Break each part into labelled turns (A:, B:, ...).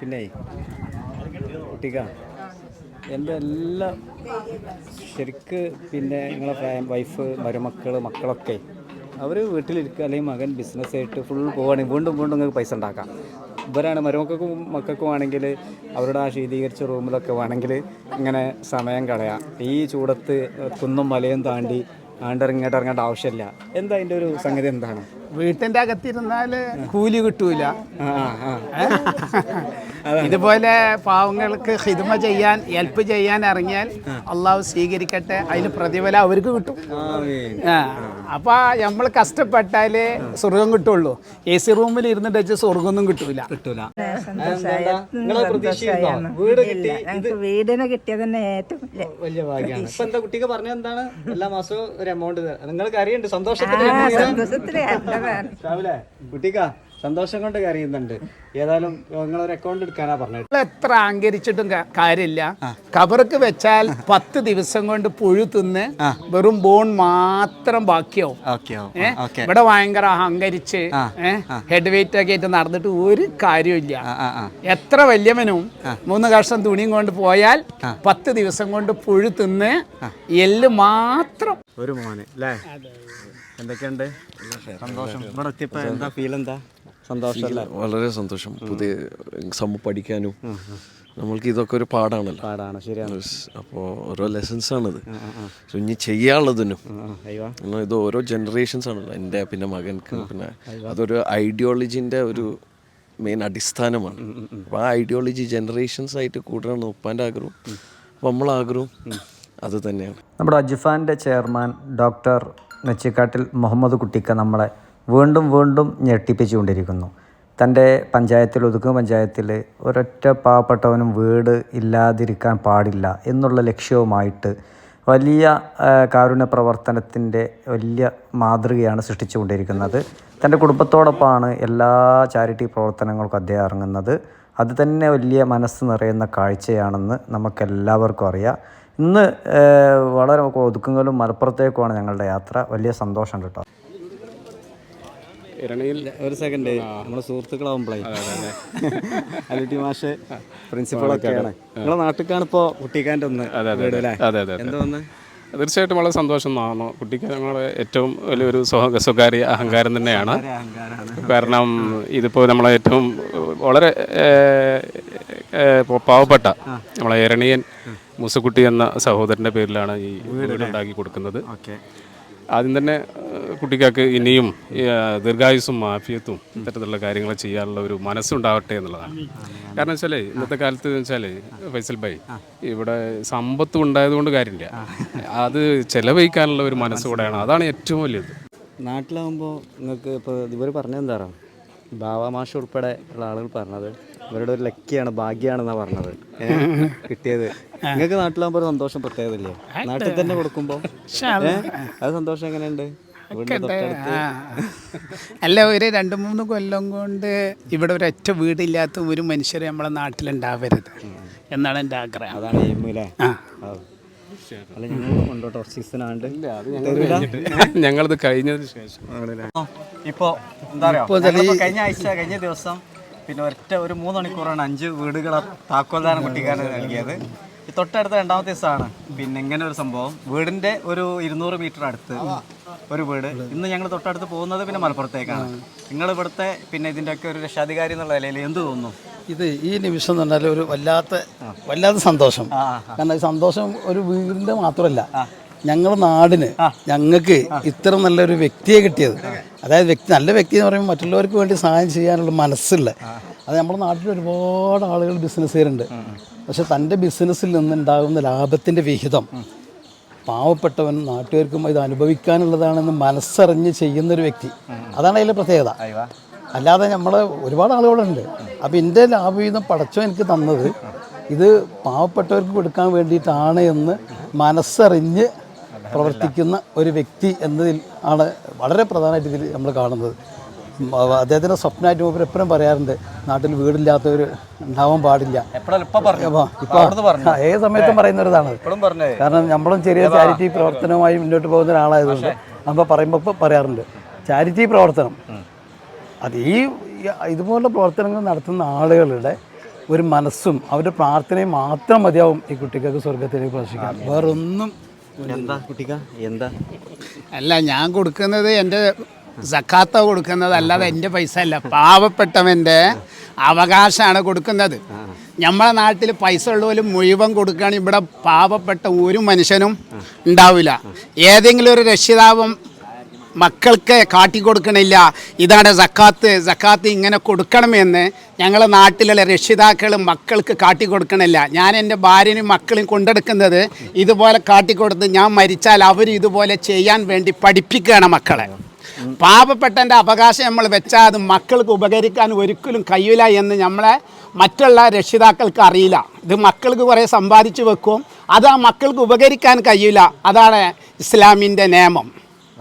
A: പിന്നെ കുട്ടിക്ക എന്റെ എല്ലാ ശരിക്ക് പിന്നെ നിങ്ങളെ വൈഫ് മരുമക്കൾ മക്കളൊക്കെ അവർ വീട്ടിലിരിക്കുക അല്ലെങ്കിൽ മകൻ ബിസിനസ്സായിട്ട് ഫുൾ പോവുകയാണെങ്കിൽ വീണ്ടും വീണ്ടും നിങ്ങൾക്ക് പൈസ ഉണ്ടാക്കാം. ഇവരാണ് മരുമക്കൾക്കും മക്കൾക്കും ആണെങ്കിൽ അവരുടെ ആ ശീതീകരിച്ച റൂമിലൊക്കെ വേണമെങ്കിൽ ഇങ്ങനെ സമയം കളയാം. ഈ ചൂടത്ത് കുന്നും മലയും താണ്ടി ആണ്ടിറങ്ങിയിട്ട് ഇറങ്ങേണ്ട ആവശ്യമില്ല. എന്താ അതിന്റെ ഒരു സംഗതി എന്താണ്?
B: വീട്ടിന്റെ അകത്തിരുന്നാൽ കൂലി കിട്ടൂല. ഇതുപോലെ പാവങ്ങൾക്ക് ഹിദ്മ ചെയ്യാൻ ഹെൽപ്പ് ചെയ്യാൻ ഇറങ്ങിയാൽ അള്ളാഹു സ്വീകരിക്കട്ടെ. അതിന് പ്രതിഫലം അവർക്ക് കിട്ടും. അപ്പൊ നമ്മൾ കഷ്ടപ്പെട്ടാലേ സ്വർഗം കിട്ടുള്ളൂ. എ സി റൂമിൽ ഇരുന്നിട്ട് വെച്ച് സ്വർഗമൊന്നും കിട്ടൂല.
A: കിട്ടൂല.
C: വീടിനെ കിട്ടിയത് തന്നെ ഏറ്റവും വലിയ
A: ഭാഗ്യമാണ്. ഇപ്പൊ എന്താ കുട്ടിക്ക് പറഞ്ഞ എന്താണ്? എല്ലാ മാസവും ഒരു എമൗണ്ട് സന്തോഷത്തിന്
C: സന്തോഷത്തിൽ എന്താണ്
A: രാവിലെ. കുട്ടിക്ക സന്തോഷം കൊണ്ട് കരയുന്നുണ്ട്. ഏതായാലും നിങ്ങളൊരു അക്കൗണ്ട് എടുക്കാനാ പറഞ്ഞത്.
B: എത്ര അഹങ്കരിച്ചിട്ടും കാര്യമില്ല. കബറക്ക് വെച്ചാൽ പത്ത് ദിവസം കൊണ്ട് പുഴു തിന്ന് വെറും ബോൺ മാത്രം ബാക്കിയാവും? ഇവിടെ ഭയങ്കര അഹങ്കരിച്ച് ഹെഡ് വെയിറ്റ് ഒക്കെ ആയിട്ട് നടന്നിട്ട് ഒരു കാര്യമില്ല എത്ര വലിയവനും മൂന്ന് കഷ്ണം തുണിയും കൊണ്ട് പോയാൽ പത്ത് ദിവസം കൊണ്ട് പുഴു തിന്ന് എല്ല് മാത്രം
A: ഒരു മോനെ അല്ലേ എന്തൊക്കെയുണ്ട്? സന്തോഷം. ഇവിടെ എത്തിയപ്പോ എന്താ ഫീൽ എന്താ? സന്തോഷം
D: വളരെ സന്തോഷം. പുതിയ സംഭവം പഠിക്കാനും നമ്മൾക്ക് ഇതൊക്കെ ഒരു പാടാണല്ലോ.
A: പാടാണ് ശരിയാണ്.
D: അപ്പോൾ ഓരോ ലെസൻസ് ആണിത്. ഇനി ചെയ്യാനുള്ളതിനും ഇത് ഓരോ ജനറേഷൻസ് ആണല്ലോ. എന്റെ പിന്നെ മകൻക്ക് പിന്നെ അതൊരു ഐഡിയോളജിന്റെ ഒരു മെയിൻ അടിസ്ഥാനമാണ്. അപ്പോൾ ആ ഐഡിയോളജി ജനറേഷൻസ് ആയിട്ട് കൂടണം ഉപ്പാന്റെ ആഗ്രഹം. അപ്പോൾ നമ്മളെ ആഗ്രഹം അത് തന്നെയാണ്.
A: നമ്മുടെ അജിഫാന്റെ ചെയർമാൻ ഡോക്ടർ നെച്ചിക്കാട്ടിൽ മുഹമ്മദ് കുട്ടിക്ക നമ്മളെ വീണ്ടും വീണ്ടും ഞെട്ടിപ്പിച്ചുകൊണ്ടിരിക്കുന്നു. തന്റെ പഞ്ചായത്തിൽ ഒതുക്കുന്ന പഞ്ചായത്തിൽ ഒരൊറ്റ പാവപ്പെട്ടവനും വീട് ഇല്ലാതിരിക്കാൻ പാടില്ല എന്നുള്ള ലക്ഷ്യവുമായിട്ട് വലിയ കാരുണ്യ പ്രവർത്തനത്തിന്റെ വലിയ മാതൃകയാണ് സൃഷ്ടിച്ചുകൊണ്ടിരിക്കുന്നത്. തന്റെ കുടുംബത്തോടൊപ്പമാണ് എല്ലാ ചാരിറ്റി പ്രവർത്തനങ്ങൾക്കും അദ്ദേഹം ഇറങ്ങുന്നത്. അത് തന്നെ വലിയ മനസ്സ് നിറയുന്ന കാഴ്ചയാണെന്ന് നമുക്കെല്ലാവർക്കും അറിയാം. ഇന്ന് വളരെ ഒതുക്കുങ്ങലും മലപ്പുറത്തേക്കുമാണ് ഞങ്ങളുടെ യാത്ര. വലിയ സന്തോഷം കേട്ടോ.
E: ഇരണിയിൽ
A: ഒരു സെക്കൻഡ് നമ്മുടെ സുഹൃത്തുക്കളാവുമ്പോഴേ അലുട്ടി മാഷ് പ്രിൻസിപ്പളൊക്കെയാണ്. നിങ്ങളെ നാട്ടിലേക്കാണ് ഇപ്പോൾ കുട്ടിക്കാന്റെ ഒന്ന് എന്തോന്ന്
E: തീർച്ചയായിട്ടും വളരെ സന്തോഷം തോന്നുന്നു. കുട്ടിക്ക് ഞങ്ങളുടെ ഏറ്റവും വലിയൊരു സ്വ- സ്വകാര്യ അഹങ്കാരം തന്നെയാണ്. കാരണം ഇതിപ്പോൾ നമ്മളെ ഏറ്റവും വളരെ പാവപ്പെട്ട നമ്മളെ ഇരണിയൻ മുസുക്കുട്ടി എന്ന സഹോദരന്റെ പേരിലാണ് ഈ വീട് ഉണ്ടാക്കി കൊടുക്കുന്നത്.
A: ഓക്കെ.
E: ആദ്യം തന്നെ കുട്ടിക്കാർക്ക് ഇനിയും ദീർഘായുസും മാഫിയത്തും ഇത്തരത്തിലുള്ള കാര്യങ്ങൾ ചെയ്യാനുള്ള ഒരു മനസ്സുണ്ടാവട്ടെ എന്നുള്ളതാണ്. കാരണം വെച്ചാൽ ഇന്നത്തെ കാലത്ത് വെച്ചാൽ ഫൈസൽ ഭായ് ഇവിടെ സമ്പത്തും ഉണ്ടായതുകൊണ്ട് കാര്യമില്ല. അത് ചെലവഴിക്കാനുള്ള ഒരു മനസ്സോടെയാണ് അതാണ് ഏറ്റവും വലിയത്.
A: നാട്ടിലാവുമ്പോൾ നിങ്ങൾക്ക് ഇപ്പോൾ ഇവർ പറഞ്ഞെന്താ എന്താ പറയുക ഉൾപ്പെടെ ഉള്ള ആളുകൾ പറഞ്ഞത് ഇവരുടെ ഒരു ലക്കിയാണ് ഭാഗ്യാണെന്നാ പറഞ്ഞത്? കിട്ടിയത്. നിങ്ങൾക്ക് നാട്ടിലാകുമ്പോൾ സന്തോഷം പ്രത്യേകതയില്ലേ? നാട്ടിൽ തന്നെ കൊടുക്കുമ്പോൾ അത് സന്തോഷം എങ്ങനെയുണ്ട്.
B: അല്ല ഒരു രണ്ട് മൂന്ന് കൊല്ലം കൊണ്ട് ഇവിടെ ഒരൊറ്റ വീടില്ലാത്ത ഒരു മനുഷ്യർ നമ്മളെ നാട്ടിലുണ്ടാവരുത് എന്നാണ് എന്റെ ആഗ്രഹം.
A: അതാണ് അല്ലേ
B: ആ.
A: ആ. അല്ല ഞങ്ങൾ കൊണ്ടോട്ടോ സീസൺ ആണ്ട്
E: ഞങ്ങളിത് കഴിഞ്ഞതിന് ശേഷം.
A: ഇപ്പോൾ എന്താ പറയുക കഴിഞ്ഞ ആഴ്ച കഴിഞ്ഞ ദിവസം പിന്നെ ഒറ്റ ഒരു മൂന്ന് മണിക്കൂറാണ് അഞ്ച് വീടുകൾ താക്കോൽദാനം കുട്ടിക്കാരന് നൽകിയത്. ഈ തൊട്ടടുത്ത രണ്ടാമത്തെ ദിവസമാണ്. പിന്നെ ഇങ്ങനെ ഒരു സംഭവം. വീടിന്റെ ഒരു ഇരുന്നൂറ് മീറ്റർ അടുത്ത് ഒരു വീട്. ഇന്ന് ഞങ്ങൾ തൊട്ടടുത്ത് പോകുന്നത് പിന്നെ മലപ്പുറത്തേക്കാണ്. നിങ്ങൾ ഇവിടുത്തെ പിന്നെ ഇതിന്റെ ഒക്കെ ഒരു രക്ഷാധികാരി എന്നുള്ള നിലയിൽ എന്ത് തോന്നുന്നു?
F: ഇത് ഈ നിമിഷം എന്ന് പറഞ്ഞാൽ ഒരു വല്ലാത്ത വല്ലാത്ത സന്തോഷം. കാരണം സന്തോഷം ഒരു വീടിന്റെ മാത്രമല്ല. ഞങ്ങളുടെ നാടിന് ഞങ്ങൾക്ക് ഇത്ര നല്ലൊരു വ്യക്തിയെ കിട്ടിയത്. അതായത് വ്യക്തി നല്ല വ്യക്തി എന്ന് പറയുമ്പോൾ മറ്റുള്ളവർക്ക് വേണ്ടി സഹായം ചെയ്യാനുള്ള മനസ്സില്ല അത് നമ്മുടെ നാട്ടിൽ ഒരുപാട് ആളുകൾ ബിസിനസ്സുകാരുണ്ട് പക്ഷെ തന്റെ ബിസിനസ്സിൽ നിന്നുണ്ടാകുന്ന ലാഭത്തിന്റെ വിഹിതം പാവപ്പെട്ടവൻ നാട്ടുകാർക്കും ഇത് അനുഭവിക്കാനുള്ളതാണെന്ന് മനസ്സറിഞ്ഞ് ചെയ്യുന്നൊരു വ്യക്തി. അതാണ് അതിലെ പ്രത്യേകത. അല്ലാതെ നമ്മൾ ഒരുപാട് ആളുകളുണ്ട് അപ്പോൾ എന്റെ ലാഭവിഹിതം പടച്ചോ എനിക്ക് തന്നത് ഇത് പാവപ്പെട്ടവർക്ക് കൊടുക്കാൻ വേണ്ടിയിട്ടാണ് എന്ന് മനസ്സറിഞ്ഞ് പ്രവർത്തിക്കുന്ന ഒരു വ്യക്തി എന്നതിൽ ആണ് വളരെ പ്രധാനമായിട്ട് ഇതിൽ നമ്മൾ കാണുന്നത്. അദ്ദേഹത്തിന്റെ സ്വപ്നമായിട്ട് മൂപ്പർ എപ്പോഴും പറയാറുണ്ട് നാട്ടിൽ വീടില്ലാത്തവർ ഉണ്ടാവാൻ പാടില്ല. ഏത് സമയത്തും പറയുന്ന ഒരിതാണ്. കാരണം നമ്മളും ചെറിയ ചാരിറ്റി പ്രവർത്തനവുമായി മുന്നോട്ട് പോകുന്ന ഒരാളായതുകൊണ്ട് നമ്മൾ പറയുമ്പോൾ ഇപ്പോൾ പറയാറുണ്ട് ചാരിറ്റി പ്രവർത്തനം. അത് ഈ ഈ ഇതുപോലുള്ള പ്രവർത്തനങ്ങൾ നടത്തുന്ന ആളുകളുടെ ഒരു മനസ്സും അവരുടെ പ്രാർത്ഥനയും മാത്രം മതിയാവും ഈ കുട്ടികൾക്ക് സ്വർഗത്തിലേക്ക് പ്രവേശിക്കാൻ. വേറൊന്നും
A: എന്താ കുട്ടിക്ക? എന്താ?
B: അല്ല ഞാൻ കൊടുക്കുന്നത് എന്റെ സക്കാത്ത കൊടുക്കുന്നത് അല്ലാതെ എന്റെ പൈസ അല്ല. പാവപ്പെട്ടവന്റെ അവകാശമാണ് കൊടുക്കുന്നത്. നമ്മളെ നാട്ടിൽ പൈസ ഉള്ളവരും മുഴുവൻ കൊടുക്കുകയാണെങ്കിൽ ഇവിടെ പാവപ്പെട്ട ഒരു മനുഷ്യനും ഉണ്ടാവില്ല. ഏതെങ്കിലും ഒരു രക്ഷിതാവും മക്കൾക്ക് കാട്ടിക്കൊടുക്കണില്ല ഇതാണ് സക്കാത്ത്. സക്കാത്ത് ഇങ്ങനെ കൊടുക്കണമെന്ന് ഞങ്ങളെ നാട്ടിലുള്ള രക്ഷിതാക്കൾ മക്കൾക്ക് കാട്ടിക്കൊടുക്കണില്ല ഞാൻ എന്റെ ഭാര്യനും മക്കളും കൊണ്ടെടുക്കുന്നത് ഇതുപോലെ കാട്ടിക്കൊടുത്ത് ഞാൻ മരിച്ചാൽ അവർ ഇതുപോലെ ചെയ്യാൻ വേണ്ടി പഠിപ്പിക്കുകയാണ് മക്കളെ. പാവപ്പെട്ടന്റെ അവകാശം നമ്മൾ വെച്ചാൽ അത് മക്കൾക്ക് ഉപകരിക്കാൻ ഒരിക്കലും കഴിയില്ല എന്ന് നമ്മളെ മറ്റുള്ള രക്ഷിതാക്കൾക്ക് അറിയില്ല. ഇത് മക്കൾക്ക് കുറേ സമ്പാദിച്ചു വെക്കും. അത് ആ മക്കൾക്ക് ഉപകരിക്കാൻ കഴിയില്ല. അതാണ് ഇസ്ലാമിന്റെ നിയമം.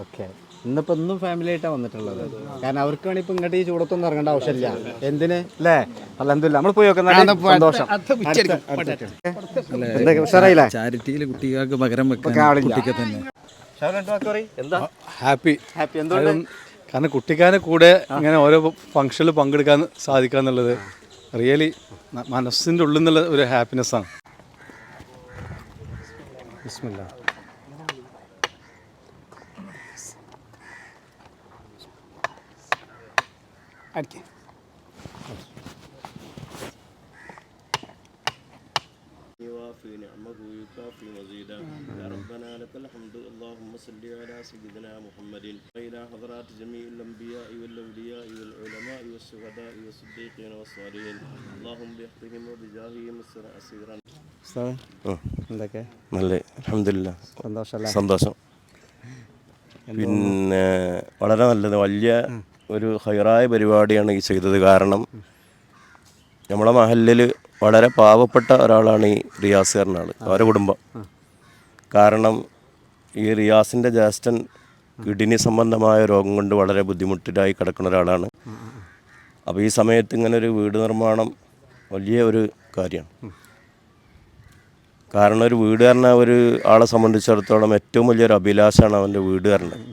A: ഓക്കെ. ഇന്നിപ്പോ ഇന്നും ഫാമിലി ആയിട്ടാണ് വന്നിട്ടുള്ളത്. കാരണം അവർക്ക് വേണമെങ്കിൽ ഇപ്പൊ ഇങ്ങോട്ട് ഈ ചൂടത്തൊന്നും ഇറങ്ങേണ്ട ആവശ്യമില്ല. എന്തിന്? അല്ലേ? അല്ല എന്തില്ല നമ്മൾ പോയി നോക്കുന്ന സന്തോഷം. എന്തൊക്കെ? ഉഷാറായില്ലേ?
G: ചാരിറ്റിയിൽ കുട്ടികൾക്ക് പകരം. കുട്ടിക്ക് തന്നെ.
A: എന്താ?
H: ഹാപ്പി.
A: ഹാപ്പി. എന്തുകൊണ്ട്?
H: കാരണം കുട്ടിക്കാരെ കൂടെ അങ്ങനെ ഓരോ ഫംഗ്ഷനിൽ പങ്കെടുക്കാൻ സാധിക്കുക എന്നുള്ളത് റിയലി മനസ്സിന്റെ ഉള്ളിൽ നിന്നുള്ള ഒരു ഹാപ്പിനെസ് ആണ്. ബിസ്മില്ലാ.
B: അടിക്ക്.
D: يوافي نعمه ويكافي مزيدا يا ربنا لك الحمد اللهم صل على سيدنا محمد إلى حضرات جميع الأنبياء والأولياء والعلماء والشهداء والصديقين والصالحين اللهم بحقهم وبجاههم أسيرا
A: ഉസ്താദേ, എന്തൊക്കെ
D: നല്ല അലഹമില്ല
A: സന്തോഷല്ലേ
D: സന്തോഷം പിന്നെ വളരെ നല്ലത് വലിയ ഒരു ഹൈറായ പരിപാടിയാണ് ഈ ചെയ്തത്. കാരണം നമ്മളെ മഹലിൽ വളരെ പാവപ്പെട്ട ഒരാളാണ് ഈ റിയാസ് എന്ന ആൾ അവരുടെ കുടുംബം. കാരണം ഈ റിയാസിന്റെ ജ്യേഷ്ഠൻ കിഡ്നി സംബന്ധമായ രോഗം കൊണ്ട് വളരെ ബുദ്ധിമുട്ടിലായി കിടക്കുന്ന ഒരാളാണ്. അപ്പോൾ ഈ സമയത്ത് ഇങ്ങനെ ഒരു വീട് നിർമ്മാണം വലിയ ഒരു കാര്യമാണ്. കാരണം ഒരു വീട് പറഞ്ഞ ഒരു ആളെ സംബന്ധിച്ചിടത്തോളം ഏറ്റവും വലിയൊരു അഭിലാഷമാണ് അവന്റെ വീട് പറഞ്ഞത്.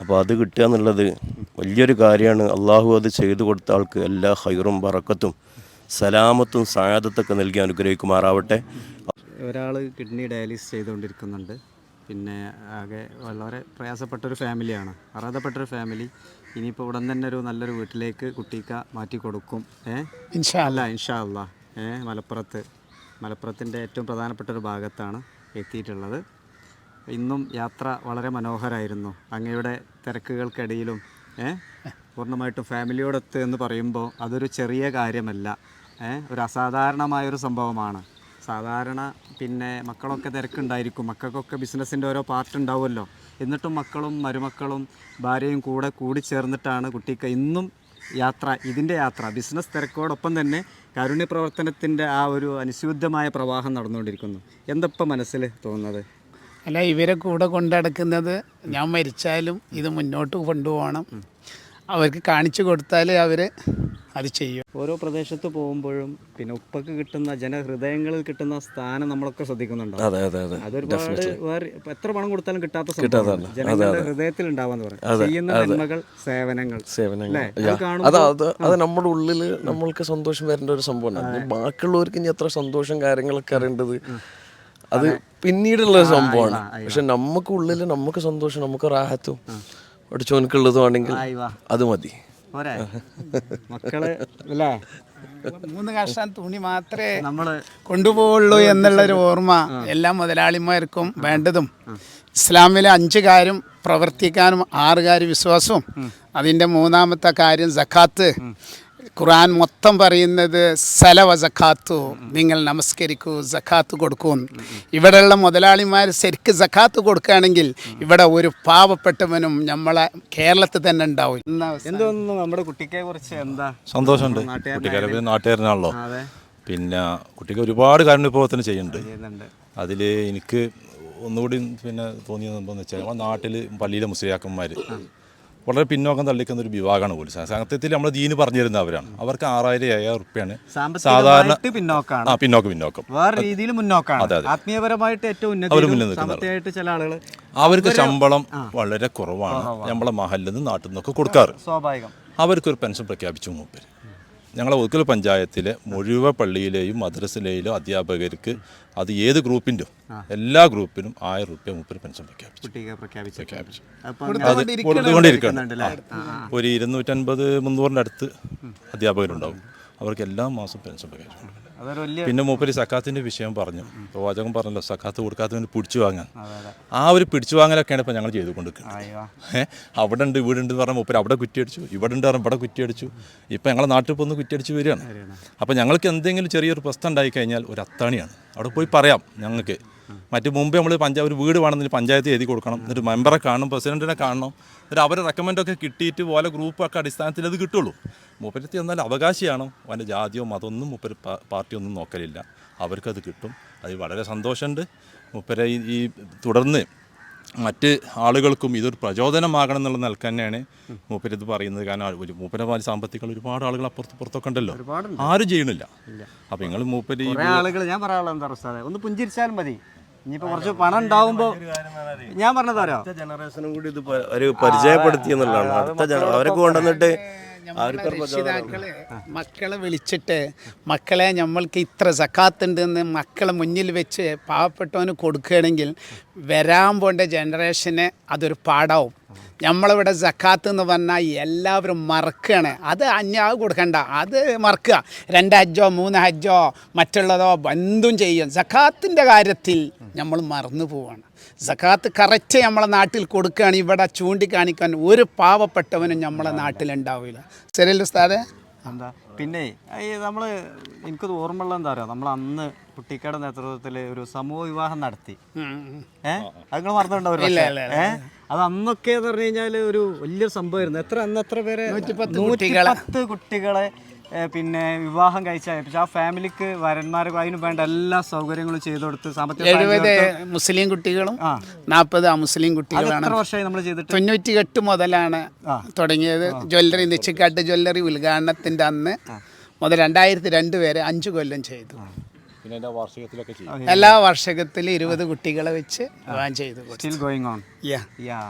D: അപ്പോൾ അത് കിട്ടുക എന്നുള്ളത് വലിയൊരു കാര്യമാണ്. അള്ളാഹു അത് ചെയ്തു കൊടുത്ത ആൾക്ക് എല്ലാ ഹൈറും ബറക്കത്തും സലാമത്തും സായാദത്തൊക്കെ നൽകി അനുഗ്രഹിക്കുമാറാവട്ടെ.
A: ഒരാൾ കിഡ്നി ഡയാലിസിസ് ചെയ്തുകൊണ്ടിരിക്കുന്നുണ്ട്. പിന്നെ ആകെ വളരെ പ്രയാസപ്പെട്ട ഒരു ഫാമിലിയാണ്. അർഹതപ്പെട്ട ഒരു ഫാമിലി. ഇനിയിപ്പോൾ ഉടൻ തന്നെ ഒരു നല്ലൊരു വീട്ടിലേക്ക് കുട്ടിക്ക മാറ്റി കൊടുക്കും. ഏ?
B: ഇൻഷാ
A: അല്ല. ഇൻഷാ അല്ല. ഏ? മലപ്പുറത്ത്. മലപ്പുറത്തിന്റെ ഏറ്റവും പ്രധാനപ്പെട്ട ഒരു ഭാഗത്താണ് എത്തിയിട്ടുള്ളത്. ഇന്നും യാത്ര വളരെ മനോഹരമായിരുന്നു അങ്ങയുടെ തിരക്കുകൾക്കിടയിലും പൂർണമായിട്ടും ഫാമിലിയോടൊത്ത് എന്ന് പറയുമ്പോൾ അതൊരു ചെറിയ കാര്യമല്ല. ഒരു അസാധാരണമായൊരു സംഭവമാണ്. സാധാരണ പിന്നെ മക്കളൊക്കെ തിരക്കുണ്ടായിരിക്കും. മക്കൾക്കൊക്കെ ബിസിനസ്സിന്റെ ഓരോ പാർട്ട് ഉണ്ടാവുമല്ലോ. എന്നിട്ടും മക്കളും മരുമക്കളും ഭാര്യയും കൂടെ കൂടി ചേർന്നിട്ടാണ് കുട്ടിക്ക് ഇന്നും യാത്ര ഇതിന്റെ യാത്ര. ബിസിനസ് തിരക്കോടൊപ്പം തന്നെ കാരുണ്യ പ്രവർത്തനത്തിന്റെ ആ ഒരു അനുസ്യൂദ്ധമായ പ്രവാഹം നടന്നുകൊണ്ടിരിക്കുന്നു. എന്തപ്പം മനസ്സിൽ തോന്നുന്നത്?
B: അല്ല ഇവരെ കൂടെ കൊണ്ടടക്കുന്നത് ഞാൻ മരിച്ചാലും ഇത് മുന്നോട്ട് കൊണ്ടുപോകണം. അവർക്ക് കാണിച്ചു കൊടുത്താൽ അവർ അത് ചെയ്യും.
A: ഓരോ പ്രദേശത്ത് പോകുമ്പോഴും പിന്നെ ഉപ്പക്ക് കിട്ടുന്ന ജനഹൃദയങ്ങളിൽ കിട്ടുന്ന സ്ഥാനം നമ്മളൊക്കെ ശ്രദ്ധിക്കുന്നുണ്ട്?
D: അതെ അതെ അതെ.
A: അതൊരുപാട് വേറെ എത്ര പണം കൊടുത്താലും കിട്ടാത്ത സംഭവമാണ്. ജനങ്ങളുടെ ഹൃദയത്തിൽ ഉണ്ടാവാന്ന് പറയുന്നത് ചെയ്യുന്ന നന്മകൾ സേവനങ്ങൾ.
D: സേവനങ്ങൾ.
A: അല്ലേ? അത്
D: അത് അത് അത് നമ്മുടെ ഉള്ളിൽ നമ്മൾക്ക് സന്തോഷം വരേണ്ട ഒരു സംഭവമാണ്. ബാക്കിയുള്ളവർക്ക് ഇനി എത്ര സന്തോഷം കാര്യങ്ങളൊക്കെ അറിയേണ്ടത്? അത് പിന്നീടുള്ള ഒരു സംഭവമാണ്. പക്ഷെ നമുക്ക് ഉള്ളിൽ നമുക്ക് സന്തോഷം നമുക്ക് റാഹത്തും പഠിച്ചവനക്കുള്ളതും ആണെങ്കിൽ
A: ആയി വാ.
D: അത് മതി.
A: മക്കൾ അല്ലേ?
B: മൂന്ന് കഷ്ണം തുണി മാത്രമേ
A: നമ്മൾ
B: കൊണ്ടുപോകുള്ളൂ എന്നുള്ളൊരു ഓർമ്മ എല്ലാ മുതലാളിമാർക്കും വേണ്ടതും. ഇസ്ലാമിലെ അഞ്ച് കാര്യം പ്രവർത്തിക്കാനും ആറ് കാര്യം വിശ്വാസവും. അതിന്റെ മൂന്നാമത്തെ കാര്യം സക്കാത്ത് ഖുർആൻ മൊത്തം പറയുന്നത് സലവ സഖാത്തു. നിങ്ങൾ നമസ്കരിക്കൂ സഖാത്ത് കൊടുക്കൂ ഇവിടെയുള്ള മുതലാളിമാർ ശരിക്ക് സഖാത്ത് കൊടുക്കുകയാണെങ്കിൽ ഇവിടെ ഒരു പാവപ്പെട്ടവനും നമ്മളെ കേരളത്തിൽ തന്നെ ഉണ്ടാവും
A: നമ്മുടെ കുട്ടിക്കെ കുറിച്ച് എന്താ?
I: സന്തോഷമുണ്ട്. കുട്ടിക്കാരെ നാട്ടുകാരനാണല്ലോ.
A: അതെ.
I: പിന്നെ കുട്ടിക്ക് ഒരുപാട് കാരുണ്യപ്രവർത്തനം ചെയ്യുന്നുണ്ട്.
A: ചെയ്യുന്നുണ്ട്.
I: അതിൽ എനിക്ക് ഒന്നുകൂടി പിന്നെ തോന്നിയത് എന്താണെന്ന് വെച്ചാൽ നമ്മുടെ നാട്ടിൽ പള്ളിയിലെ മുസ്ലിയാക്കന്മാർ വളരെ പിന്നോക്കം തള്ളിക്കുന്ന ഒരു വിഭാഗമാണ് പോലീസ്. സത്യത്തിൽ നമ്മൾ ദീന് പറഞ്ഞു തരുന്ന അവരാണ്. അവർക്ക് ആറായിരം ഏഴായിരം റുപ്യാണ് സാധാരണ
A: പിന്നോക്കാണ്.
I: ആ പിന്നോക്കം പിന്നോക്കം.
A: വേറെ രീതിയിൽ മുന്നോക്കാണ്. ആത്മീയപരമായിട്ട് ഏറ്റവും
I: അവർ
A: ഉന്നതി
I: മുന്നിൽ നിൽക്കുന്ന
A: ചില ആളുകൾ
I: അവർക്ക് ശമ്പളം വളരെ കുറവാണ്. നമ്മളെ മഹലിൽ നിന്ന് നാട്ടിൽ നിന്നൊക്കെ കൊടുക്കാറ്.
A: സ്വാഭാവികം.
I: അവർക്കൊരു പെൻഷൻ പ്രഖ്യാപിച്ചു മൂപ്പര്. ഞങ്ങളെ ഒതുക്കൽ പഞ്ചായത്തിലെ മുഴുവൻ പള്ളിയിലെയും മദ്രസിലെയും അധ്യാപകർക്ക് അത് ഏത് ഗ്രൂപ്പിന്റെ എല്ലാ ഗ്രൂപ്പിനും ആയിരം റുപ്യ മുപ്പത് പെൻഷൻ പ്രഖ്യാപിച്ചു.
A: പ്രഖ്യാപിച്ചു.
I: പ്രഖ്യാപിച്ചു അത് കൊടുത്തുകൊണ്ടിരിക്കുകയാണ്. ഒരു ഇരുന്നൂറ്റൻപത് മുന്നൂറിന്റെ അടുത്ത് അധ്യാപകരുണ്ടാവും. അവർക്ക് എല്ലാ മാസവും പെൻഷൻ പ്രഖ്യാപിച്ചു പിന്നെ മൂപ്പര് സക്കാത്തിന്റെ വിഷയം പറഞ്ഞു. ഇപ്പോൾ വാചകം പറഞ്ഞല്ലോ സക്കാത്ത് കൊടുക്കാത്തവന് പിടിച്ചു വാങ്ങാൻ. ആ ഒരു പിടിച്ചു വാങ്ങലൊക്കെയാണ് ഇപ്പോൾ ഞങ്ങൾ ചെയ്തുകൊണ്ടിരിക്കുന്നത്
A: അയ്യോ.
I: ഏഹ് അവിടെ ഉണ്ട് ഇവിടെ ഉണ്ട് എന്ന് പറഞ്ഞാൽ മൂപ്പര് അവിടെ കുറ്റിയടിച്ചു ഇവിടെ ഉണ്ട് പറഞ്ഞാൽ ഇവിടെ കുറ്റിയടിച്ചു. ഇപ്പൊ ഞങ്ങളെ നാട്ടിൽ ഒന്ന് കുറ്റിയടിച്ച് വരികയാണ്. അപ്പോൾ ഞങ്ങൾക്ക് എന്തെങ്കിലും ചെറിയൊരു പ്രശ്നം ഉണ്ടായി കഴിഞ്ഞാൽ ഒരു അത്താണിയാണ്. അവിടെ പോയി പറയാം ഞങ്ങൾക്ക്. മറ്റു മുമ്പ് നമ്മൾ പഞ്ചായത്ത് ഒരു വീട് വേണമെന്ന് പഞ്ചായത്ത് എഴുതി കൊടുക്കണം. എന്നിട്ട് മെമ്പറെ കാണണം പ്രസിഡന്റിനെ കാണണം. എന്നിട്ട് അവരെ റെക്കമെൻഡൊക്കെ കിട്ടിയിട്ട് പോലെ ഗ്രൂപ്പൊക്കെ അടിസ്ഥാനത്തിൽ അത് കിട്ടുള്ളൂ. മൂപ്പരത്തി എന്നാൽ അവകാശിയാണ്. അവന്റെ ജാതിയോ മതമൊന്നും മൂപ്പര് പാർട്ടിയൊന്നും നോക്കലില്ല. അവർക്കത് കിട്ടും. അത് വളരെ സന്തോഷമുണ്ട്. മൂപ്പരെ ഈ തുടർന്ന് മറ്റ് ആളുകൾക്കും ഇതൊരു പ്രചോദനമാകണം എന്നുള്ള നിലയ്ക്ക് തന്നെയാണ് മൂപ്പര് ഇത് പറയുന്നത്. കാരണം ഒരു മൂപ്പരെ പോലെ സാമ്പത്തിക ഒരുപാട് ആളുകൾ അപ്പുറത്ത് പുറത്തൊക്കെ ഉണ്ടല്ലോ. ആരും ചെയ്യണില്ല അപ്പം നിങ്ങൾ മൂപ്പര്
A: ആളുകൾ ഞാൻ പറയാനുള്ള എന്താ ഒന്ന് പുഞ്ചിരിച്ചാലും മതി. ഇനിയിപ്പോ കുറച്ച് പണം ഉണ്ടാവുമ്പോ ഞാൻ പറഞ്ഞതാരോ
J: ജനറേഷനും കൂടി ഇത് ഒരു പരിചയപ്പെടുത്തി എന്നുള്ളതാണ്. അടുത്ത അവരൊക്കെ കൊണ്ടുവന്നിട്ട്
B: നമ്മളെ രക്ഷിതാക്കളെ മക്കളെ വിളിച്ചിട്ട് മക്കളെ നമ്മൾക്ക് ഇത്ര സക്കാത്തുണ്ട് എന്ന് മക്കളെ മുന്നിൽ വെച്ച് പാവപ്പെട്ടവന് കൊടുക്കുകയാണെങ്കിൽ വരാൻ പോണ്ട ജനറേഷന് അതൊരു പാടാവും. നമ്മളിവിടെ സക്കാത്ത് എന്ന് പറഞ്ഞാൽ എല്ലാവരും മറക്കുകയാണ്. അത് അഞ്ഞാവ് കൊടുക്കണ്ട. അത് മറക്കുക. രണ്ട് ഹജ്ജോ മൂന്ന് ഹജ്ജോ മറ്റുള്ളതോ എന്തും ചെയ്യും. സക്കാത്തിന്റെ കാര്യത്തിൽ നമ്മൾ മറന്നു പോവാണ്. സക്കാത്ത് കറക്റ്റ് നമ്മളെ നാട്ടിൽ കൊടുക്കുകയാണ് ഇവിടെ ചൂണ്ടിക്കാണിക്കാൻ ഒരു പാവപ്പെട്ടവനും നമ്മളെ നാട്ടിലുണ്ടാവില്ല. ശരിയല്ല ഉസ്താദേ?
A: എന്താ പിന്നെ ഈ നമ്മൾ എനിക്കത് ഓർമ്മയുള്ള എന്താ പറയുക നമ്മൾ അന്ന് കുട്ടിക്കയുടെ നേതൃത്വത്തിൽ ഒരു സമൂഹ വിവാഹം നടത്തി. ഏഹ് അത് നിങ്ങൾ മറന്നിട്ടുണ്ടോ ഒരു
B: ഇല്ല,
A: പക്ഷേ?
B: ഇല്ല,
A: അത് അന്നൊക്കെ എന്ന് പറഞ്ഞു കഴിഞ്ഞാൽ ഒരു വലിയൊരു സംഭവമായിരുന്നു. എത്ര അന്ന് എത്ര പേരെ?
B: നൂറ്റിപ്പത്ത് കുട്ടികളെ.
A: കുട്ടികളെ പിന്നെ വിവാഹം കഴിച്ച ആ ഫാമിലിക്ക് വരന്മാർക്ക് അതിന് വേണ്ട എല്ലാ സൗകര്യങ്ങളും ചെയ്തു കൊടുത്ത് സാമ്പത്തിക
B: എഴുപത് മുസ്ലിം കുട്ടികളും നാൽപ്പത് അമുസ്ലിം
A: മുസ്ലിം
B: കുട്ടികളാണ്.
A: വർഷമായി നമ്മൾ ചെയ്തിട്ട്?
B: തൊണ്ണൂറ്റി എട്ട് മുതലാണ് തുടങ്ങിയത്. ജ്വല്ലറി നെച്ചിക്കാട്ട് ജ്വല്ലറി ഉദ്ഘാടനത്തിന്റെ അന്ന് മുതൽ രണ്ടായിരത്തി രണ്ട് വരെ അഞ്ച് കൊല്ലം ചെയ്തു. എല്ലാ വർഷകത്തിലും ഇരുപത് കുട്ടികളെ വെച്ച് ചെയ്തു
A: still going on
B: yeah
A: yeah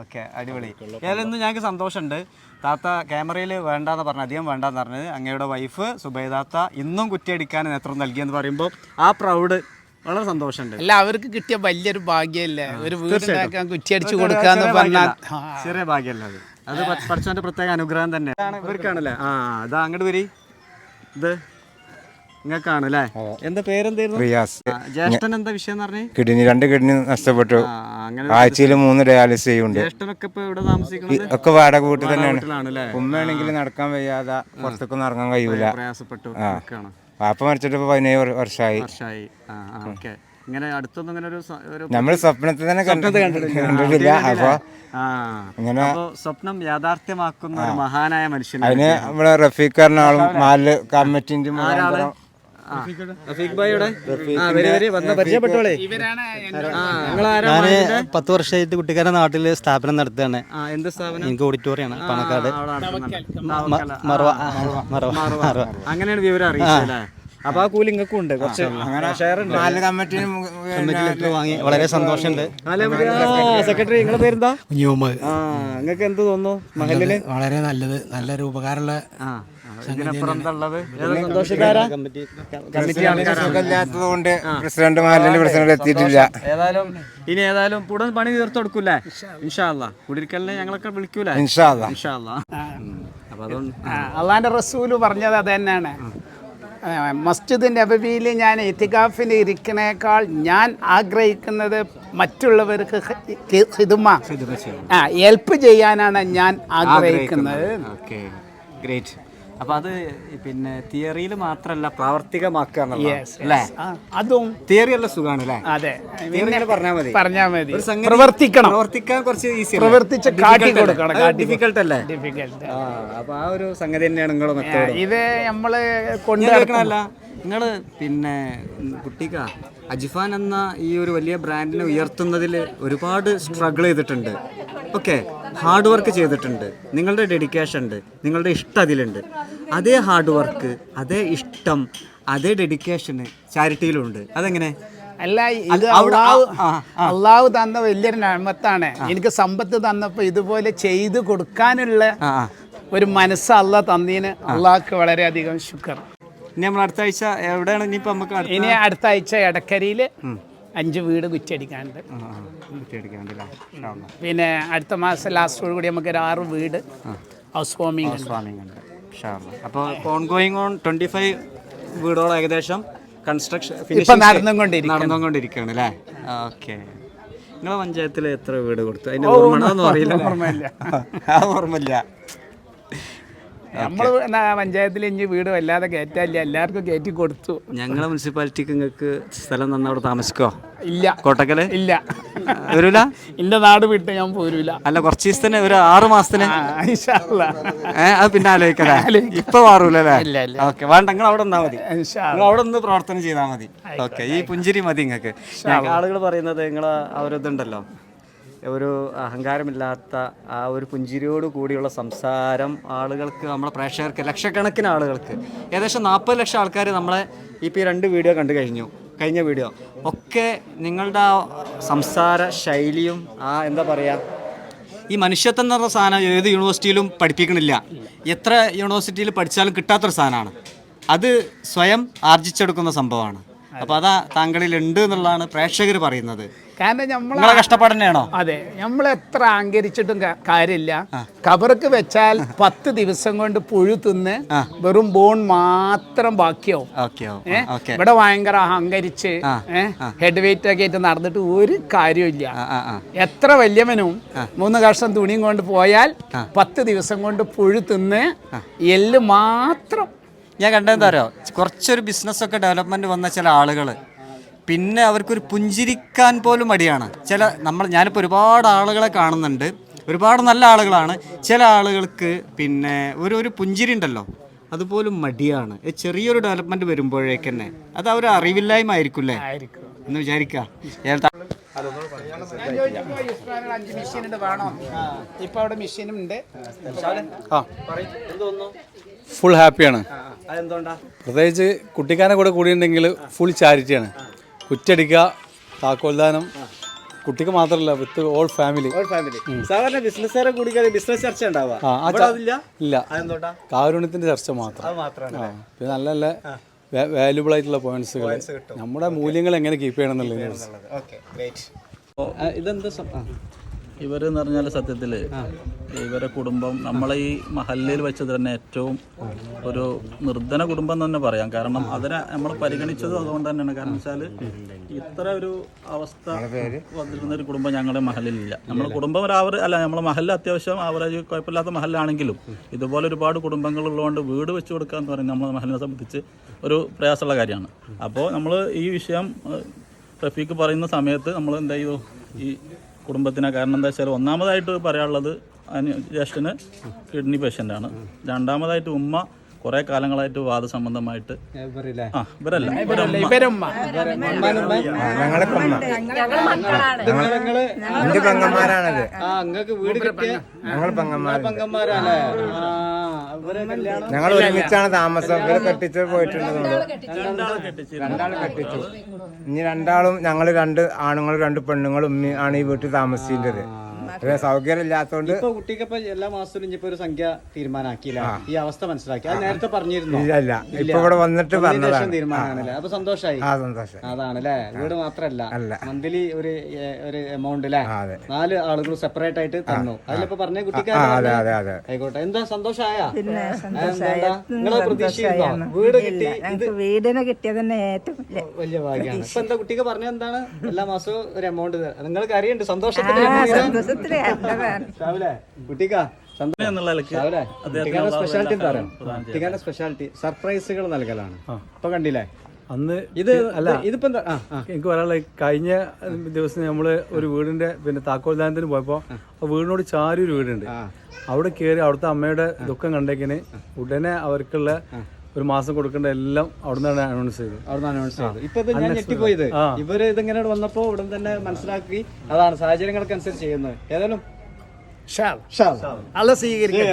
A: okay അടിപൊളി. ഏതായാലും ഞങ്ങൾക്ക് സന്തോഷമുണ്ട്. താത്ത ക്യാമറയിൽ വേണ്ടാന്ന് പറഞ്ഞു അധികം വേണ്ടാന്ന് പറഞ്ഞത് അങ്ങയുടെ വൈഫ് സുബൈദാത്ത ഇന്നും കുറ്റിയടിക്കാൻ നേതൃത്വം നൽകിയെന്ന് പറയുമ്പോൾ ആ പ്രൗഡ് വളരെ സന്തോഷമുണ്ട്.
B: അല്ല അവർക്ക് കിട്ടിയ വലിയൊരു ഭാഗ്യമല്ലേ? ഒരു വീടുണ്ടാക്കാൻ കുറ്റിയടിച്ചു കൊടുക്കാന്ന് പറഞ്ഞാൽ
A: ചെറിയ ഭാഗ്യമല്ല അത്. അത് പഠിച്ചവന്റെ പ്രത്യേക അനുഗ്രഹം തന്നെ. ഇവർക്കാണല്ലേ? ആ അതാ അങ്ങോട്ട് വരി. ഇത് നിങ്ങൾക്കാണ് അല്ലേ എന്താ പേരെന്തായിരുന്നു?
K: റിയാസ്.
A: ജ്യേഷ്ഠൻ എന്താ വിഷയം എന്ന് പറഞ്ഞു
K: കിഡ്നി രണ്ട് കിഡ്നി നഷ്ടപ്പെട്ടു. ആഴ്ചയിൽ മൂന്ന് ഡയാലിസിസ് ചെയ്യുന്നുണ്ട്.
A: ജ്യേഷ്ഠനൊക്കെ ഇപ്പൊ ഇവിടെ താമസിക്കുന്നത്?
K: ഒക്കെ വാടക വീട്ടിൽ തന്നെയാണ്. ഉമ്മയാണെങ്കിൽ നടക്കാൻ വയ്യാതെ പുറത്തേക്കൊന്നും ഇറങ്ങാൻ കഴിയൂല.
A: പ്രയാസപ്പെട്ടു.
K: വാപ്പ മരിച്ചിട്ട് ഇപ്പൊ പതിനേഴ് വർ- വർഷമായി
A: വർഷമായി ഓക്കെ. ഇങ്ങനെ അടുത്തൊന്നും ഇങ്ങനെ ഒരു
K: നമ്മൾ സ്വപ്നത്തിൽ തന്നെ കണ്ട-
A: കണ്ടിട്ടില്ല.
K: അപ്പൊ ഇങ്ങനെ
A: സ്വപ്നം യാഥാർത്ഥ്യമാക്കുന്ന ഒരു മഹാനായ മനുഷ്യൻ
K: അതിന് നമ്മളെ റഫീഖറിനാളും നാല് കമ്മിറ്റിന്റെ
A: റഫീഖ് ഭായിയുടെ? ആ വരി വരി വന്ന പരിചയപ്പെട്ടോളേ
B: ഇവരാണ് എന്റെ
A: ആ നിങ്ങൾ ആരാ
G: ഞാൻ പത്ത് വർഷമായിട്ട് കുട്ടിക്കാരുടെ നാട്ടിൽ സ്ഥാപനം നടത്തുകയാണ്.
A: എന്ത് സ്ഥാപനം?
G: എനിക്ക് ഓഡിറ്റോറിയാണ് പണക്കാട്.
A: അങ്ങനെയാണ് വിവരം അറിയിച്ചല്ലേ അപ്പൊ ആ കൂലി ഇങ്ങക്കും ഉണ്ട് കുറച്ച് ഷെയർ ഉണ്ട്.
K: നാല് കമ്മിറ്റിന്
G: കമ്മിറ്റി ലെറ്റർ വാങ്ങി വളരെ സന്തോഷമുണ്ട്.
A: സെക്രട്ടറി നിങ്ങളെ പേരെന്താ? ആ നിങ്ങൾക്ക് എന്ത് തോന്നുന്നു? മഹലിൽ?
G: വളരെ നല്ലത് നല്ലൊരു ഉപകാരമുള്ള
A: ആ. ഇതിനപ്പുറം ആൾക്കാരാണ്.
K: സുഖമില്ലാത്തത് കൊണ്ട് പ്രസിഡന്റ് മാലിന്റെ പ്രസിഡന്റ് എത്തിയിട്ടില്ല.
A: ഏതായാലും ഇനി ഏതായാലും ഉടൻ പണി തീർത്തു കൊടുക്കൂലേ ഇൻഷാല്ല കുടിരിക്കലിനെ ഞങ്ങളൊക്കെ വിളിക്കൂല
K: ഇൻഷാല്ല
A: ഇൻഷാല്ല അപ്പൊ അതുകൊണ്ട്
B: അള്ളാന്റെ റസൂൽ പറഞ്ഞത് അത് തന്നെയാണ് മസ്ജിദ് നബബിയിൽ ഞാൻ ഇത്തികാഫിന് ഇരിക്കണേക്കാൾ ഞാൻ ആഗ്രഹിക്കുന്നത് മറ്റുള്ളവർക്ക് ഹിതുമ. ആ ഹെൽപ്പ് ചെയ്യാനാണ് ഞാൻ ആഗ്രഹിക്കുന്നത്.
A: ഓക്കെ. ഗ്രേറ്റ്. അപ്പൊ അത് പിന്നെ തിയറിയിൽ മാത്രമല്ല പ്രാവർത്തികമാക്കുക അല്ലേ?
B: അതും
A: തിയറി അല്ല അല്ലേ?
B: അതെ.
A: ഇങ്ങനെ പറഞ്ഞാൽ മതി.
B: പറഞ്ഞാൽ മതി. പ്രവർത്തിക്കണം.
A: പ്രവർത്തിക്കാൻ കുറച്ച് ഈസി
B: പ്രവർത്തിച്ച് കാട്ടി കൊടുക്കണം
A: ഡിഫിക്കൽട്ട് അല്ലേ?
B: ഡിഫിക്കൽട്ട്
A: അപ്പൊ ആ ഒരു സംഗതി തന്നെയാണ് നിങ്ങളുടെ മെത്തേഡ്.
B: ഇത് നമ്മൾ
A: നിങ്ങൾ നിങ്ങൾ പിന്നെ കുട്ടിക്ക അജിഫാൻ എന്ന ഈ ഒരു വലിയ ബ്രാൻഡിനെ ഉയർത്തുന്നതിൽ ഒരുപാട് സ്ട്രഗിൾ ചെയ്തിട്ടുണ്ട്. ഓക്കെ ഹാർഡ് വർക്ക് ചെയ്തിട്ടുണ്ട്. നിങ്ങളുടെ ഡെഡിക്കേഷൻ ഉണ്ട്. നിങ്ങളുടെ ഇഷ്ടം അതിലുണ്ട്. അതേ ഹാർഡ് വർക്ക് അതേ ഇഷ്ടം അതേ ഡെഡിക്കേഷന് ചാരിറ്റിയിലുണ്ട്. അതെങ്ങനെ?
B: അല്ല ഇത്
A: അള്ളാവ് അള്ളാവ്
B: അള്ളാഹു. അള്ളാഹു തന്ന വലിയൊരു നന്മത്താണ്. എനിക്ക് സമ്പത്ത് തന്നപ്പോൾ ഇതുപോലെ ചെയ്തു കൊടുക്കാനുള്ള ഒരു മനസ്സ് അല്ല തന്നീന്. അള്ളാഹ്ക്ക് വളരെയധികം ശുക്ർ.
A: ഇനി നമ്മൾ അടുത്ത ആഴ്ച എവിടെയാണ് ഇനിയിപ്പോൾ നമുക്ക്
B: ഇനി അടുത്ത ആഴ്ച എടക്കരയിൽ അഞ്ച് വീട്
A: അള്ളാ.
B: പിന്നെ അടുത്ത മാസം ലാസ്റ്റോട് കൂടി നമുക്ക് ഒരു ആറ് വീട് ഹൗസ് വാമിംഗ് ഹൗസ്
A: വാമിംഗ് ഉണ്ട്. അപ്പോൾ ഓൺഗോയിങ് ഓൺ ട്വന്റി ഫൈവ് വീടോളം ഏകദേശം കൺസ്ട്രക്ഷൻ. നടന്നുകൊണ്ടിരിക്കുകയാണ്. അല്ലേ? ഓക്കെ. നിങ്ങളെ പഞ്ചായത്തിൽ എത്ര വീട് കൊടുത്തു? അതിന്റെ ഓർമ്മ അറിയില്ല
B: ഓർമ്മയില്ല.
A: ആ ഓർമ്മയില്ല.
B: നമ്മൾ പഞ്ചായത്തിൽ ഇനി വീട് വല്ലാതെ കയറ്റാല്ല എല്ലാവർക്കും കയറ്റി കൊടുത്തു.
A: ഞങ്ങളെ മുനിസിപ്പാലിറ്റിക്ക് നിങ്ങൾക്ക് സ്ഥലം തന്ന അവിടെ താമസിക്കോ?
B: ഇല്ല.
A: കോട്ടക്കൽ?
B: ഇല്ല.
A: വരൂല?
B: എന്റെ നാട് വിട്ട് ഞാൻ പോരൂല.
A: അല്ല കുറച്ച് ദിവസത്തിന് ഒരു ആറ് മാസത്തിന്. അത് പിന്നെ ആലോചിക്കണേ
B: ആലോചിക്കാം.
A: ഇപ്പൊ
B: മാറൂലേ.
A: ഓക്കെ വേണ്ട നിങ്ങൾ അവിടെ നിന്നാ മതി. അവിടെ നിന്ന് പ്രവർത്തനം ചെയ്താൽ മതി. ഓക്കെ ഈ പുഞ്ചിരി മതി നിങ്ങൾക്ക് ആളുകൾ പറയുന്നത് നിങ്ങൾ ആ ഒരു അഹങ്കാരമില്ലാത്ത ആ ഒരു പുഞ്ചിരിയോട് കൂടിയുള്ള സംസാരം ആളുകൾക്ക് നമ്മളെ പ്രേക്ഷകർക്ക് ലക്ഷക്കണക്കിന് ആളുകൾക്ക്. ഏകദേശം നാൽപ്പത് ലക്ഷം ആൾക്കാർ നമ്മളെ ഇപ്പോൾ ഈ രണ്ട് വീഡിയോ കണ്ടു കഴിഞ്ഞു കഴിഞ്ഞ വീഡിയോ. ഒക്കെ നിങ്ങളുടെ ആ സംസാര ശൈലിയും ആ എന്താ പറയുക ഈ മനുഷ്യത്വം എന്ന് പറഞ്ഞ സാധനം ഏത് യൂണിവേഴ്സിറ്റിയിലും പഠിപ്പിക്കണില്ല. എത്ര യൂണിവേഴ്സിറ്റിയിൽ പഠിച്ചാലും കിട്ടാത്തൊരു സാധനമാണ്. അത് സ്വയം ആർജിച്ചെടുക്കുന്ന സംഭവമാണ്. അപ്പോൾ അതാ താങ്കളിൽ ഉണ്ട് എന്നുള്ളതാണ് പ്രേക്ഷകർ പറയുന്നത്.
B: കാരണം
A: കഷ്ടപ്പാട് തന്നെയാണോ?
B: അതെ നമ്മൾ എത്ര അഹങ്കരിച്ചിട്ടും കാര്യമില്ല. കബർക്ക് വെച്ചാൽ പത്ത് ദിവസം കൊണ്ട് പുഴു തിന്ന് വെറും ബോൺ മാത്രം ബാക്കിയാവും. ഇവിടെ ഭയങ്കര അഹങ്കരിച്ച് ഹെഡ് വെയിറ്റ് ഒക്കെ ആയിട്ട് നടന്നിട്ട് ഒരു കാര്യമില്ല എത്ര വലിയവനും മൂന്ന് കഷ്ണം തുണിയും കൊണ്ട് പോയാൽ പത്ത് ദിവസം കൊണ്ട് പുഴു തിന്ന് എല്ല് മാത്രം
A: ഞാൻ കണ്ടെന്താ അറിയോ? കുറച്ചൊരു ബിസിനസ്സൊക്കെ ഡെവലപ്മെന്റ് വന്ന ചില ആളുകൾ പിന്നെ അവർക്കൊരു പുഞ്ചിരിക്കാൻ പോലും മടിയാണ്. ചില നമ്മൾ ഞാനിപ്പോൾ ഒരുപാട് ആളുകളെ കാണുന്നുണ്ട്. ഒരുപാട് നല്ല ആളുകളാണ്. ചില ആളുകൾക്ക് പിന്നെ ഒരു ഒരു പുഞ്ചിരി ഉണ്ടല്ലോ അതുപോലും മടിയാണ്. ഈ ചെറിയൊരു ഡെവലപ്മെന്റ് വരുമ്പോഴേക്ക് തന്നെ അത് അവർ അറിവില്ലായ്മ ആയിരിക്കും അല്ലേ?
B: ആയിരിക്കും.
A: എന്ന് വിചാരിക്കാം.
B: അഞ്ച് മെഷീൻ ഉണ്ട് വേണോ ഇപ്പൊ അവിടെ മെഷീനും ഉണ്ട്
H: ഫുൾ ഹാപ്പിയാണ്. പ്രത്യേകിച്ച് കുട്ടിക്കാനെ കൂടെ കൂടിയിട്ടുണ്ടെങ്കിൽ ഫുൾ ചാരിറ്റിയാണ് കുറ്റടിക്കുക താക്കോൽദാനം. കുട്ടിക്ക് മാത്രമല്ല വിത്ത് ഓൾ ഫാമിലി
A: ഫാമിലി സാധാരണ ബിസിനസ്സുകാരെ കൂടി ബിസിനസ് ചർച്ച ഉണ്ടാവുക.
H: ഇല്ല. കാരുണ്യത്തിന്റെ ചർച്ച മാത്രം. പിന്നെ നല്ല നല്ല വാല്യുബിൾ ആയിട്ടുള്ള പോയിന്റ്സ് നമ്മുടെ മൂല്യങ്ങൾ എങ്ങനെ കീപ്പ് ചെയ്യണം എന്നുള്ളത്.
A: ഇതെന്താ.
L: ഇവരെന്ന് പറഞ്ഞാൽ സത്യത്തിൽ ഇവരെ കുടുംബം നമ്മളെ ഈ മഹല്ലയിൽ വെച്ചത് തന്നെ ഏറ്റവും ഒരു നിർധന കുടുംബം തന്നെ പറയാം. കാരണം അതിനെ നമ്മൾ പരിഗണിച്ചത് അതുകൊണ്ട് തന്നെയാണ്. കാരണം വെച്ചാൽ ഇത്ര ഒരു അവസ്ഥ വന്നിരുന്ന ഒരു കുടുംബം ഞങ്ങളുടെ മഹലിലില്ല നമ്മുടെ കുടുംബം ഒരു ആവറേജ് അല്ല നമ്മളെ മഹലിൽ അത്യാവശ്യം ആവറേജ് കുഴപ്പമില്ലാത്ത മഹലാണെങ്കിലും ഇതുപോലെ ഒരുപാട് കുടുംബങ്ങളുള്ളതുകൊണ്ട് വീട് വെച്ച് കൊടുക്കുക എന്ന് പറയുന്നത് നമ്മളെ മഹലിനെ സംബന്ധിച്ച് ഒരു പ്രയാസമുള്ള കാര്യമാണ്. അപ്പോൾ നമ്മൾ ഈ വിഷയം റഫീഖ് പറയുന്ന സമയത്ത് നമ്മൾ എന്താ ഈ കുടുംബത്തിനെ കാരണം എന്താ വെച്ചാൽ ഒന്നാമതായിട്ട് പറയാനുള്ളത് അനു ജ്യേഷ്ഠന് കിഡ്നി പേഷ്യന്റ് ആണ്. രണ്ടാമതായിട്ട് ഉമ്മ കുറെ കാലങ്ങളായിട്ട് വാദ
A: സംബന്ധമായിട്ട്
L: ആ ഇവരല്ല.
K: പെങ്ങന്മാരാണത് ഞങ്ങൾ പെങ്ങന്മാർ ഞങ്ങൾ ഒരുമിച്ചാണ് താമസം. ഇവരെ കെട്ടിച്ച് പോയിട്ടുണ്ടെന്നുള്ളൂ
L: രണ്ടാളും
K: രണ്ടാൾ കെട്ടിച്ചു. ഇനി രണ്ടാളും ഞങ്ങൾ രണ്ട് ആണുങ്ങളും രണ്ട് പെണ്ണുങ്ങളും ആണ് ഈ വീട്ടിൽ താമസിക്കേണ്ടത് ഇവിടെ സൗകര്യം ഇല്ലാത്തതുകൊണ്ട്
A: ഇപ്പൊ കുട്ടിക്ക് എല്ലാ മാസത്തിലും ഇനിയിപ്പോ ഒരു സംഖ്യ തീരുമാനാക്കിയില്ല. ഈ അവസ്ഥ മനസ്സിലാക്കി. അത് നേരത്തെ പറഞ്ഞിരുന്നു?
K: ഇല്ല. ഇപ്പൊ ഇവിടെ വന്നിട്ട് പറഞ്ഞതാണ്.
A: തീരുമാനമാണല്ലേ? അപ്പൊ സന്തോഷായി.
K: ആ സന്തോഷം
A: അതാണല്ലേ? വീട് മാത്രല്ല. മന്ത്ലി ഒരു ഒരു എമൗണ്ട് അല്ലേ. നാല് ആളുകൾ സെപ്പറേറ്റ് ആയിട്ട് തന്നു. അതിലിപ്പോ പറഞ്ഞ
K: കുട്ടിക്ക്
A: ആയിക്കോട്ടെ. എന്താ സന്തോഷായ?
G: പിന്നെ സന്തോഷമായി
A: നിങ്ങളെ പ്രതീക്ഷയിരുന്നോ വീട് കിട്ടി.
G: വീടിനെ കിട്ടിയത് തന്നെ ഏറ്റവും വലിയ
A: ഭാഗ്യമാണ്. ഇപ്പൊ എന്താ കുട്ടിക്ക് പറഞ്ഞ എന്താണ്? എല്ലാ മാസവും ഒരു എമൗണ്ട് നിങ്ങൾക്ക് അറിയണ്ട് സന്തോഷത്തിന് സ്പെഷ്യാലിറ്റി സർപ്രൈസുകൾ നൽകലാണ്. ഇപ്പൊ കണ്ടില്ലേ?
H: അന്ന്
A: ഇത്
H: അല്ല
A: ഇതിപ്പോ
H: എനിക്ക് പറയാനുള്ള കഴിഞ്ഞ ദിവസം നമ്മൾ ഒരു വീടിന്റെ പിന്നെ താക്കോൽദാനത്തിന് പോയപ്പോൾ ആ. വീടിനോട് ചാരി ഒരു വീടുണ്ട് അവിടെ കയറി അവിടുത്തെ അമ്മയുടെ ദുഃഖം കണ്ടേക്കിന് ഉടനെ അവർക്കുള്ള ഒരു മാസം കൊടുക്കേണ്ട എല്ലാം അവിടെ നിന്നാണ് അനൗൺസ് ചെയ്തത്
A: അവിടെ അനൗൺസ് ചെയ്തു ഇപ്പൊ ഇത് ഞാൻ ഞെട്ടിപ്പോയത്. ഇവർ ഇതിങ്ങനെ വന്നപ്പോ ഉടൻ തന്നെ മനസ്സിലാക്കി അതാണ് സാഹചര്യങ്ങൾക്ക് അനുസരിച്ച് ചെയ്യുന്നത്. ഏതായാലും
B: അല്ല സ്വീകരിക്കും